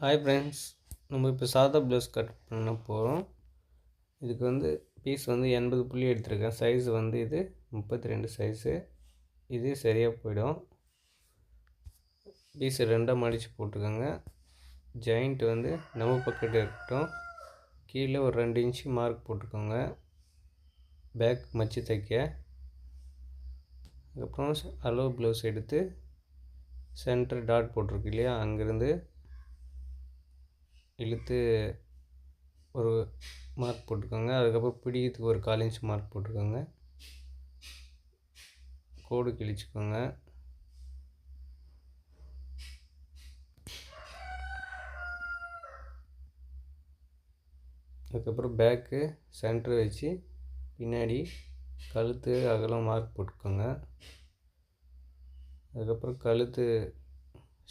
Hi friends நம்ம இப்போ சாதா ப்ளவுஸ் கட் பண்ண போகிறோம் இதுக்கு வந்து பீஸ் வந்து எண்பது புள்ளி எடுத்திருக்கேன். சைஸ் வந்து இது முப்பத்தி ரெண்டு சைஸு இது சரியாக போயிடும். பீஸ் ரெண்டாக மடித்து போட்டுக்கோங்க. ஜாயிண்ட் வந்து நம்ம பக்கெட் இருக்கட்டும். கீழே ஒரு ரெண்டு இன்ச்சு மார்க் போட்டுக்கோங்க. பேக் மச்சு தைக்க. அதுக்கப்புறம் அளவு ப்ளவுஸ் எடுத்து சென்டர் டாட் போட்டிருக்கு இல்லையா? அங்கேருந்து இழுத்து ஒரு மார்க் போட்டுக்கோங்க. அதுக்கப்புறம் பிடிக்கிறதுக்கு ஒரு கால் இன்ச் மார்க் போட்டுக்கோங்க. கோடு கிழிச்சுக்கோங்க. அதுக்கப்புறம் பேக்கு சென்டர் வச்சு பின்னாடி கழுத்து அகலம் மார்க் போட்டுக்கோங்க. அதுக்கப்புறம் கழுத்து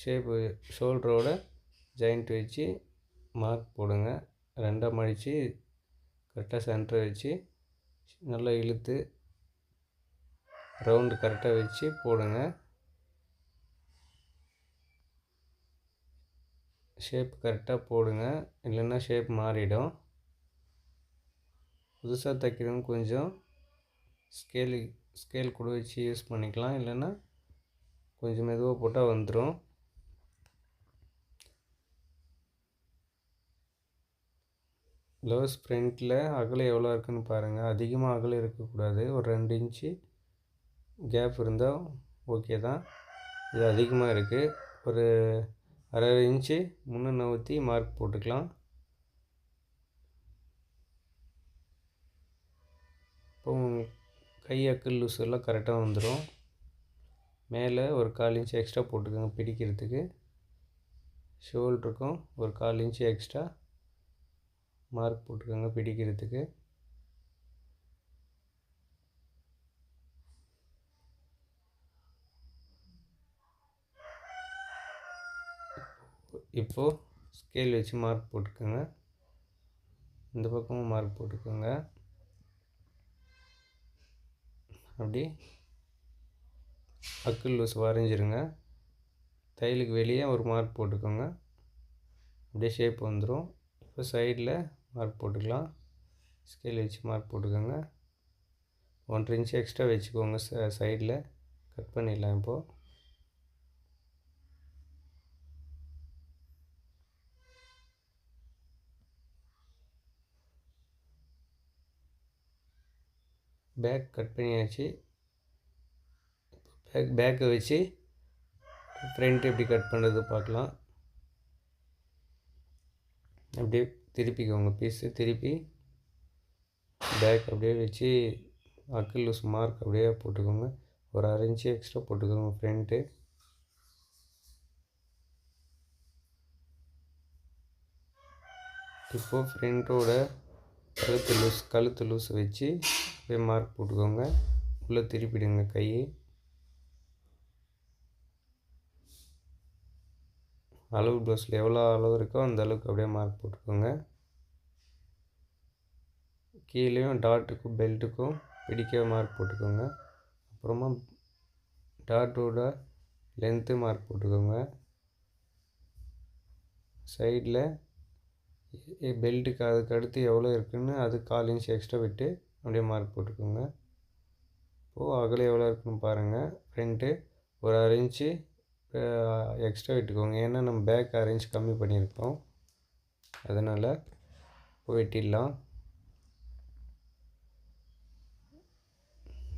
ஷேப்பு ஷோல்டரோட ஜாயிண்ட் வச்சு மார்க் போடுங்க. ரெண்டாக மடித்து கரெக்டாக சென்டர் வச்சு நல்லா இழுத்து ரவுண்டு கரெக்டாக வச்சு போடுங்க. ஷேப் கரெக்டாக போடுங்க. இல்லைன்னா ஷேப் மாறிடும். புதுசாக தைக்கிறவங்க கொஞ்சம் ஸ்கேலு ஸ்கேல் கூட வச்சு யூஸ் பண்ணிக்கலாம். இல்லைன்னா கொஞ்சம் மெதுவாக போட்டால் வந்துடும் ப்ளவுஸ் ஃப்ரண்ட்டில் அகலம் எவ்வளோ இருக்குன்னு பாருங்கள் அதிகமாக அகலம் இருக்கக்கூடாது. ஒரு ரெண்டு இன்ச்சு கேப் இருந்தால் ஓகே தான். இது அதிகமாக இருக்குது ஒரு அரை இன்ச்சு முன்னே நவுற்றி மார்க் போட்டுக்கலாம். இப்போ கை அக்கல் லூஸ் எல்லாம் கரெக்டாக வந்துடும் மேலே ஒரு கால் இன்ச்சு எக்ஸ்ட்ரா போட்டுக்கோங்க பிடிக்கிறதுக்கு. ஷோல்டருக்கும் ஒரு கால் இன்ச்சு எக்ஸ்ட்ரா மார்க் போட்டுக்கோங்க பிடிக்கிறதுக்கு. இப்போது ஸ்கேல் வச்சு மார்க் போட்டுக்கோங்க. இந்த பக்கமும் மார்க் போட்டுக்கோங்க. அப்படி அக்கிள் லூஸ் வரைஞ்சிருங்க. தையலுக்கு வெளியே ஒரு மார்க் போட்டுக்கோங்க. அப்படியே ஷேப் வந்துடும் இப்போ சைடில் மார்க் போட்டுக்கலாம். ஸ்கேல் வச்சு மார்க் போட்டுக்கோங்க. ஒன்றரை இன்ச்சு எக்ஸ்ட்ரா வச்சுக்கோங்க ச சைடில் கட் பண்ணிடலாம் இப்போது பேக் கட் பண்ணியாச்சு. பேக் பேக்கை வச்சு ஃப்ரண்ட் எப்படி கட் பண்ணுறது பார்க்கலாம். அப்படியே திருப்பிக்கோங்க பீஸு திருப்பி பேக் அப்படியே வச்சு அக்கிள் லூஸ் மார்க் அப்படியே போட்டுக்கோங்க. ஒரு அரை இன்ச்சு எக்ஸ்ட்ரா போட்டுக்கோங்க ஃப்ரண்ட்டு இப்போது ஃப்ரண்ட்டோட கழுத்து லூஸ் கழுத்து லூஸ் வச்சு அப்படியே மார்க் போட்டுக்கோங்க. உள்ளே திருப்பிடுங்க கையை. அளவு ப்ளவுஸில் எவ்வளோ அளவு இருக்கோ அந்த அளவுக்கு அப்படியே மார்க் போட்டுக்கோங்க. கீழேயும் டாட்டுக்கும் பெல்ட்டுக்கும் பிடிக்க மார்க் போட்டுக்கோங்க. அப்புறமா டாட்டோட லென்த்து மார்க் போட்டுக்கோங்க. சைடில் பெல்ட்டுக்கு அதுக்கு அடுத்து எவ்வளோ இருக்குதுன்னு அது கால் இன்ச் எக்ஸ்ட்ரா விட்டு அப்படியே மார்க் போட்டுக்கோங்க. இப்போது அகலம் எவ்வளோ இருக்குன்னு பாருங்கள் ஃப்ரண்ட்டு ஒரு அரை இன்ச்சு எக்ஸ்ட்ரா விட்டுக்கோங்க. ஏன்னா நம்ம பேக் அரேஞ்ச் கம்மி பண்ணியிருக்கோம். அதனால் வெட்டிடலாம்.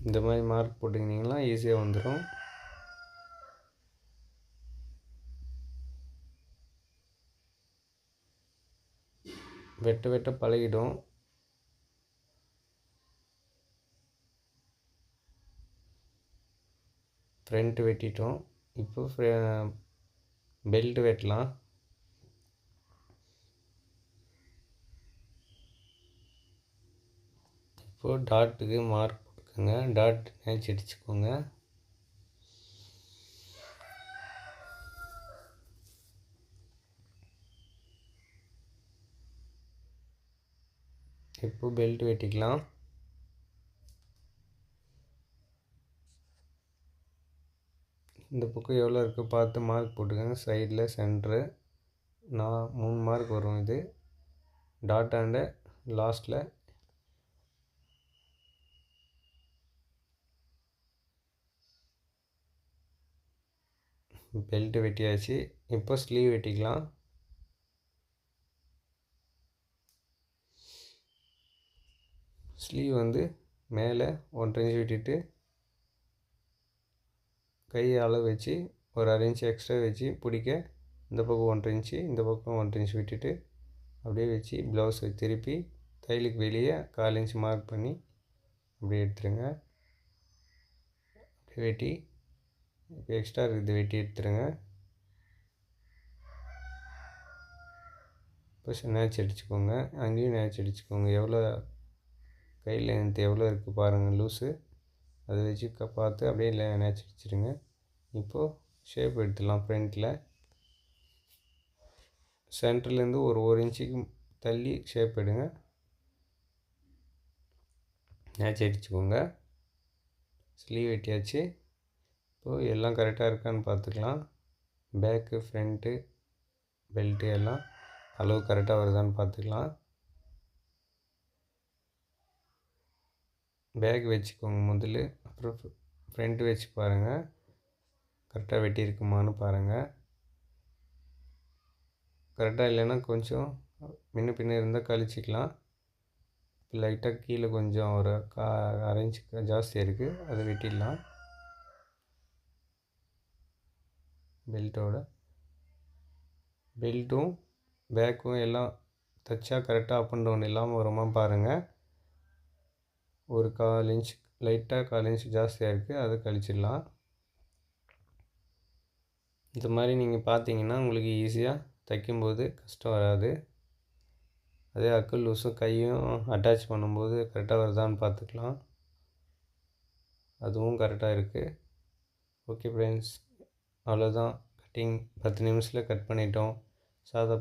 இந்த மாதிரி மார்க் போட்டுக்கிட்டிங்கன்னா ஈஸியாக வந்துடும் வெட்ட வெட்ட பழகிடும். ஃப்ரண்ட் வெட்டிட்டோம். இப்போ பெல்ட் வெட்டலாம். இப்போது டாட்டுக்கு மார்க் போட்டுக்கோங்க. டாட் நினச்சி அடிச்சுக்கோங்க. இப்போ பெல்ட் வெட்டிக்கலாம். இந்த பக்கம் எவ்வளோ இருக்குது பார்த்து மார்க் போட்டுக்கோங்க. சைடில் சென்ட்ரு நான் மூணு மார்க் வரும் இது. டாட் அண்டு லாஸ்ட்டில் பெல்ட்டு வெட்டியாச்சு. இப்போ ஸ்லீவ் வெட்டிக்கலாம். ஸ்லீவ் வந்து மேலே ஒன்றரை இன்ச் விட்டுட்டு கை அளவு வச்சு ஒரு அரை இன்ச்சு எக்ஸ்ட்ரா வச்சு பிடிக்க இந்த பக்கம் ஒன்றரை இன்ச்சு இந்த பக்கம் ஒன்றரை இன்ச்சு விட்டுட்டு அப்படியே வச்சு ப்ளவுஸை திருப்பி தையலுக்கு வெளியே கால் இன்ச்சு மார்க் பண்ணி அப்படியே எடுத்துருங்க. அப்படியே வெட்டி இப்போ எக்ஸ்ட்ரா இருக்குது வெட்டி எடுத்துருங்க. இப்போ நேச்சு அடிச்சுக்கோங்க. அங்கேயும் நேச்சு அடிச்சுக்கோங்க. எவ்வளோ கையில் எவ்வளோ இருக்குது பாருங்கள் லூஸு அதை வச்சு பார்த்து அப்படியே நினச்சி நேச்சு இப்போது ஷேப் எடுத்துடலாம் ஃப்ரண்ட்டில் சென்டர்லேருந்து ஒரு ஒரு இன்ச்சுக்கு தள்ளி ஷேப் எடுங்க. நேச்சு அடிச்சுக்கோங்க. ஸ்லீவ் வெட்டியாச்சு. இப்போது எல்லாம் கரெக்டாக இருக்கான்னு பார்த்துக்கலாம். பேக்கு ஃப்ரண்ட்டு பெல்ட்டு எல்லாம் அளவு கரெக்டாக வருதான்னு பார்த்துக்கலாம். பேக் வச்சுக்கோங்க முதல்ல. அப்புறம் ஃப்ரண்ட்டு வச்சு பாருங்கள் கரெக்டாக வெட்டியிருக்குமான்னு பாருங்கள் கரெக்டாக இல்லைன்னா கொஞ்சம் முன்ன பின்ன இருந்தால் கழிச்சிக்கலாம். லைட்டாக கீழே கொஞ்சம் ஒரு கா அரேஞ்ச் ஜாஸ்தி ஜாஸ்தியாக இருக்குது அதை வெட்டிடலாம். பெல்ட்டோட பெல்ட்டும் பேக்கும் எல்லாம் தைச்சா கரெக்டாக அப் அண்ட் டவுன் இல்லாமல் வருமா பாருங்கள் ஒரு கால் இன்ச் லைட்டாக கால் இன்ச் ஜாஸ்தியாக இருக்குது அதை கழிச்சிடலாம். இந்த மாதிரி நீங்கள் பார்த்தீங்கன்னா உங்களுக்கு ஈஸியாக தைக்கும்போது கஷ்டம் வராது. அதே அக்கல் லூஸும் கையும் அட்டாச் பண்ணும்போது கரெக்டாக வருதான்னு பார்த்துக்கலாம் அதுவும் கரெக்டாக இருக்குது ஓகே ஃப்ரெண்ட்ஸ் அவ்வளோதான் கட்டிங் பத்து நிமிஷத்தில் கட் பண்ணிட்டோம். சாதா